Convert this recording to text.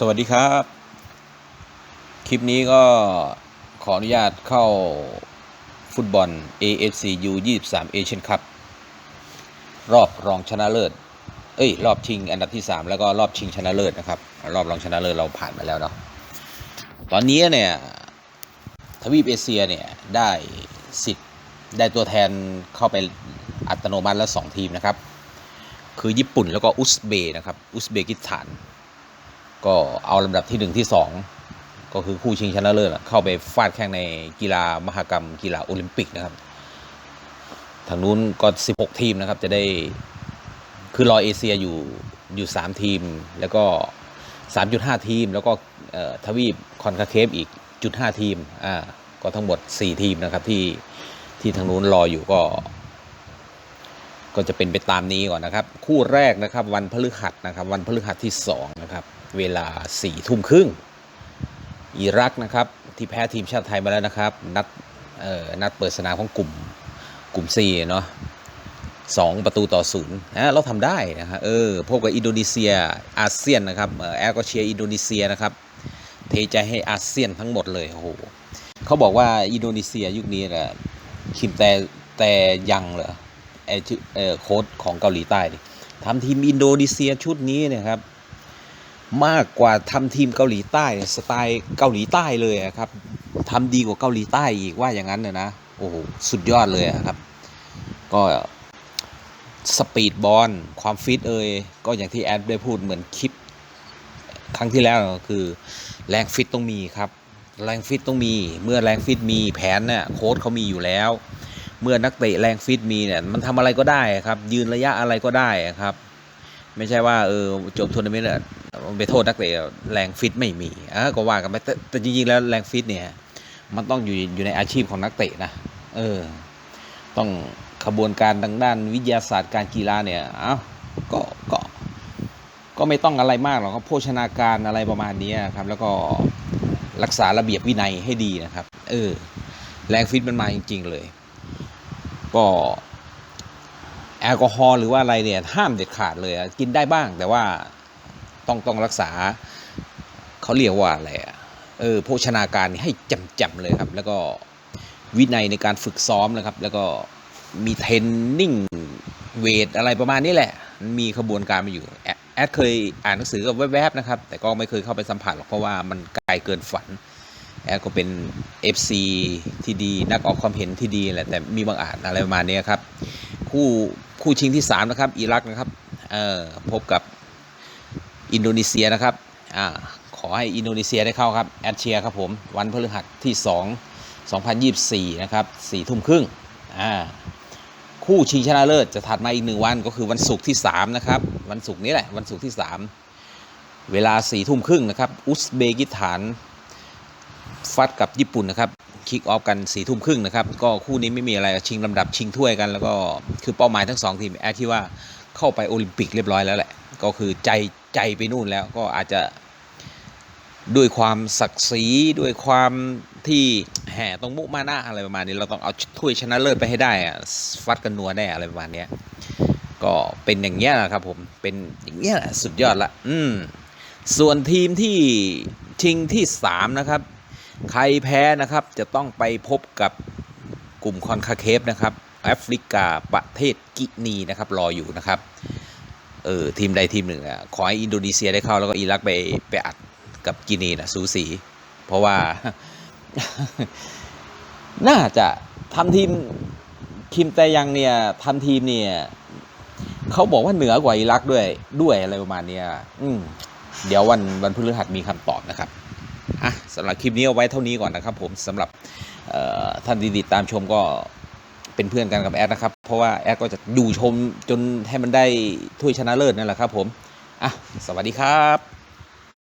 สวัสดีครับ คลิปนี้ก็ขออนุญาตเข้าฟุตบอล AFC U 23 Asian Cup รอบรองชนะเลิศ เอ้ย รอบชิงอันดับที่ 3 แล้วก็รอบชิงชนะเลิศนะครับ รอบรองชนะเลิศเราผ่านมาแล้วเนาะตอนนี้เนี่ยทวีปเอเชียเนี่ย ได้สิทธิ์ได้ตัวแทนเข้าไปอัตโนมัติแล้ว 2 ทีมนะครับ คือญี่ปุ่นแล้วก็อุซเบย์นะครับอุซเบกิสถาน ก็เอาลำดับที่ 1 ที่ 2 ก็คือคู่ชิงชนะเลิศเข้าไปฟาดแข่งในกีฬามหกรรม กีฬาโอลิมปิกนะครับ ทางนู้นก็ 16 ทีมนะครับจะได้คือรอเอเชียอยู่อยู่ 3 ทีม แล้วก็ 3.5 ทีม แล้วก็ทวีปคอนคาเคฟอีกจุด5ทีมอ่าก็ทั้งหมด 4 ทีมนะครับที่ที่ทางนู้นรออยู่ก็ ก็จะเป็นไปตามนี้ก่อนนะครับ คู่แรกนะครับวันพฤหัสนะครับ วันพฤหัสที่2นะครับเวลา4ี่ทุ่มครึ่งอิรักนะครับที่แพ้ทีมชาติไทยมาแล้วนะครับ นัดเอ่อนัดเปิดสนามของกลุ่มกลุ่ม C เนาะสองประตูต่อศูนย์นะเราทำได้นะฮะเออพบกับอินโดนีเซียอาเซียนนะครับเอ่อแอร์ก็เชียร์อินโดนีเซียนะครับเทใจให้อาเซียนทั้งหมดเลยโอ้โหเขาบอกว่าอินโดนีเซียยุคนี้แหละคิมแต่แต่ยังเหรอ ไอชื่อเอ่อโค้ดของเกาหลีใต้ดิทำทีมอินโดนีเซียชุดนี้เนะครับ มากกว่าทำทีมเกาหลีใต้สไตล์เกาหลีใต้เลยครับทำดีกว่าเกาหลีใต้อีกว่าอย่างนั้นเลยนะโอ้โหสุดยอดเลยครับ ก็สปีดบอลความฟิตเอ่ยก็อย่างที่แอดได้พูดเหมือนคลิปครั้งที่แล้วคือ แรงฟิตต้องมีครับ แรงฟิตต้องมีเมื่อแรงฟิตมีแผนเนี่ยโค้ชเขามีอยู่แล้ว เมื่อนักเตะแรงฟิตมีเนี่ยมันทำอะไรก็ได้ครับ ยืนระยะอะไรก็ได้ครับ ไม่ใช่ว่าเออจบทัวร์นาเมนต์เนี่ยไปโทษนักเตะแรงฟิตไม่มีอะก็ว่ากันไปแต่แต่จริงๆแล้วแรงฟิตเนี่ยมันต้องอยู่อยู่ในอาชีพของนักเตะนะเออต้องขบวนการทางด้านวิทยาศาสตร์การกีฬาเนี่ยเอ้าก็ก็ก็ไม่ต้องอะไรมากหรอกครับโภชนาการอะไรประมาณนี้ครับ แล้วก็รักษาระเบียบวินัยให้ดีนะครับ เออ แรงฟิตมันมาจริง ๆ เลย ก็แอลกอฮอล์หรือว่าอะไรเนี่ยห้ามเด็ดขาดเลยกินได้บ้าง แต่ว่าต้องต้องรักษาเขาเรียกว่าอะไรอะเออโภชนาการให้จำจำๆเลยครับ แล้วก็วินัยในการฝึกซ้อมนะครับ แล้วก็มีเทรนนิ่งเวทอะไรประมาณนี้แหละ มีขบวนการมาอยู่ แอดแอดเคยอ่านหนังสือกับแวบๆนะครับ แต่ก็ไม่เคยเข้าไปสัมผัสหรอกเพราะว่ามันไกลเกินฝัน แอดก็เป็น FC ที่ดีนักออกความเห็นที่ดีแหละแต่มีบางอาจอะไรประมาณนี้ครับ คู่คู่ชิงที่ 3 นะครับ อิรักนะครับเออพบกับอินโดนีเซียนะครับอ่าขอให้อินโดนีเซียได้เข้าครับแอดเชียครับผมวันพฤหัสที่ 2 2024 นะครับ4ทุ่มครึ่งอ่าคู่ชิงชนะเลิศจะถัดมาอีกหนึ่งวันก็คือวันศุกร์ที่ 3 นะครับ วันศุกร์นี้แหละ วันศุกร์ที่ 3 เวลา4ทุ่มครึ่งนะครับ อุซเบกิสถาน ฟัดกับญี่ปุ่นนะครับคิกออฟกันสี่ทุ่มครึ่งนะครับ ก็คู่นี้ไม่มีอะไรชิงลำดับชิงถ้วยกัน แล้วก็คือเป้าหมายทั้งสองทีมแอดที่ว่าเข้าไปโอลิมปิกเรียบร้อยแล้วแหละ ก็คือใจใจไปนู่นแล้วก็อาจจะด้วยความศักดิ์ศรีด้วยความที่แห่ตรงมุมานะอะไรประมาณนี้ เราต้องเอาถ้วยชนะเลิศไปให้ได้อะฟัดกันนัวแน่อะไรประมาณนี้ก็เป็นอย่างเงี้ยนะครับผมเป็นอย่างเงี้ยแหละสุดยอดละอืมส่วนทีมที่ชิงที่สามนะครับ ใครแพ้นะครับจะต้องไปพบกับกลุ่มคอนคาเคฟนะครับแอฟริกาประเทศกินีนะครับรออยู่นะครับเออทีมใดทีมหนึ่งอะขอให้อินโดนีเซียได้เข้าแล้วก็อิรักไปไปอัดกับกินีนะสูสี เพราะว่า น่าจะทำทีมคิมแต่ยังเนี่ยทำทีมเนี่ยเขาบอกว่าเหนือกว่าอิรักด้วยด้วยอะไรประมาณเนี้ยอืมเดี๋ยววันวันพฤหัสมีคำตอบนะครับ สำหรับคลิปนี้เอาไว้เท่านี้ก่อนนะครับ ผมสำหรับท่านที่ติดตามชมก็เป็นเพื่อนกันกับแอดนะครับ เพราะว่าแอดก็จะดูชมจนให้มันได้ถ้วยชนะเลิศนั่นแหละครับผมอะสวัสดีครับ